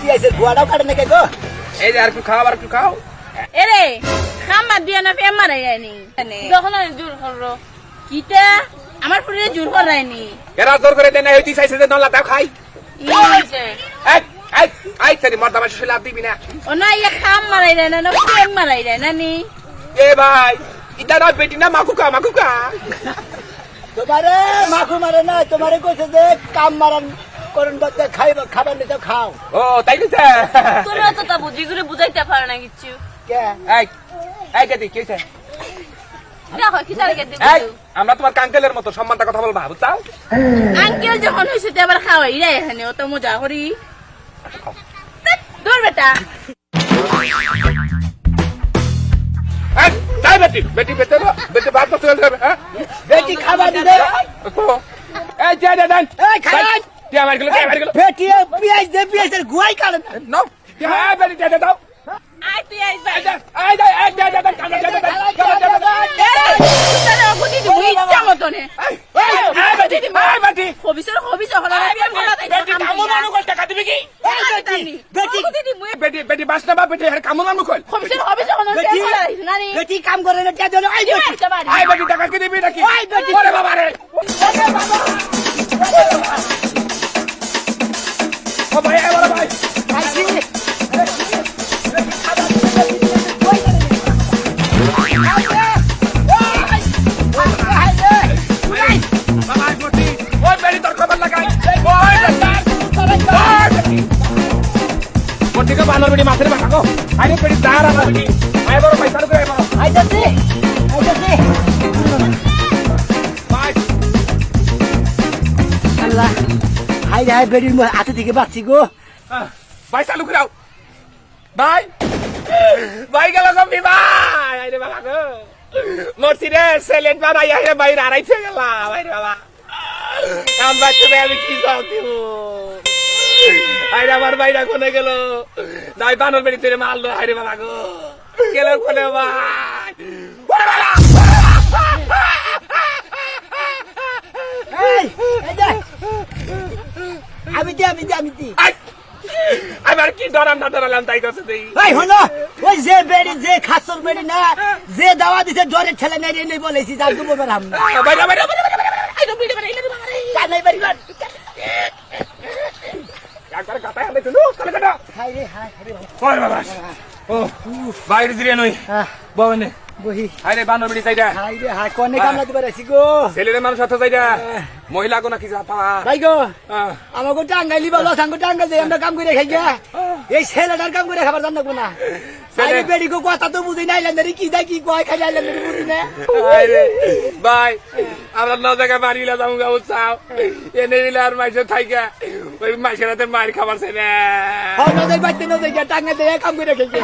পিয়াইছের গুয়াটাও কাটে নাকি গো? এই যে আর একটু খাও আর একটু খাও। এরে খাম্বার দিয়ে না ফেম মারাই যায়নি যখন জোর করল কিটা? আমার ফুলে জোর করায়নি এরা জোর করে দেয় না হইতে চাইছে যে নলা তাও খাই। তারি মর্দা মাসে দিবি না। ও না ইয়ে খাম মারাই দেয় না ফেম মারাই দেয় না নি। এ ভাই ইটা না বেটি না মাকুকা মাকুকা। তোমারে মাখু মারে না তোমারে কইছে যে কাম মারান করুন বাচ্চা খাইব খাবার নিতে খাও। ও তাই তুমি তো তা বুদ্ধি করে বুঝাইতে পারো না কিচ্ছু। কে? এই এই কি দেখো কি আমরা তোমার কাঙ্কেলের মতো সম্মানটা কথা বলবা বুঝছাও? আঙ্কেল যখন হয়েছে তো আবার খাওয়াই রে এখানে ও তো মজা করি। দূর বেটা। বেটি বেটি বেটি বেটি বাদ তো চলে যাবে হ্যাঁ? বেটি খাবার দিবে? এই যে দে দেন। এই খাই কি আমার গেল কি আমার গেল। বেটি পিয়াইছ দে পিয়াইছের গুয়াই কাটে না। হ্যাঁ বেটি দে দে দাও। আই তুই আইস এই দে এই দে এই দে দে দে কামড় দে দে কামড় দে। দে ইচ্ছা মতনে। এই এই বেটি এই বেটি। হবিসর হবিস হলা না বিয়াম করা বেটি কামড় আনো কষ্ট টাকা দিবি কি? বেটি বেটি মুই বেটি। বেটি বাস না বা বেটি আর কামড় আনো কই হবিসর হবিস হলা বেটি বেটি কাম করে না কে দেন আই বেটি। আই বেটি টাকা ওই বেটি বেটিকে বানর বেটি মাছের ভাগা গো আরে বেটি দাঁড় আমার বেটি আই বড় ভাই চালু করে আই বড়। আইতাছি আইতাছি ভাই আল্লাহ। হাই হাই বেটির মুখ হাতে থেকে বাঁচছি গো। ভাই চালু করাও ভাই ভাই গেল কবি ভাই। আরে বাবা গো। মরছি রে সেলেট বানাই আরে ভাই রাড়াইতে গেলা ভাই রে বাবা। কাম বাচ্চা আমি কি করতে আরে আমার ভাইরা কোনে গেল? দাই বানর বেড়ি তেরে মারলো আরে বাবা গো। গেল কোনে ভাই? ওরে বাবা! এই এই আমি দি আমি দি আমি দি! আমার কি ডরাম না ডরালাম তাই কথা দেই ভাই হলো ওই যে বেড়ি যে খাসর বেড়ি না যে দাওয়া দিছে জ্বরের ছেলে নেই রে নেই বলেছি যার দুবো বেড়াম না বাইরে বাইরে বাইরে বাইরে কানাই বাড়ি বাড়ি একবার কাটাই হবে তুলু কালে কাটা হাই রে হাই হাই রে বাবা। ওরে বাবা ও বাইরে বহি। আরে বানর বিড়ি চাইডা হাই রে হাই কনে কামলা দিবার আছি গো? মানুষ মহিলা গো নাকি যা পাওয়া ভাই গো টাঙ্গাইলি সাঙ্গ টাঙ্গাইল আমরা কাম করে খাই গা এই ছেলেটার কাম করে খাবার জানো না। ছেলে- আরে বেড়ি গো কথা তো বুঝি কি দেয় কি কয় খাই লেন্দারি বুঝি না। আরে ভাই আমরা ন জায়গায় বাড়িলা যাব গা উৎসাহ এনে দিলে আর মাইসে থাইকা ওই মাইসের হাতে মার খাবার না হর নজর বাইতে নজর টাঙ্গাইল কাম করে খাই গা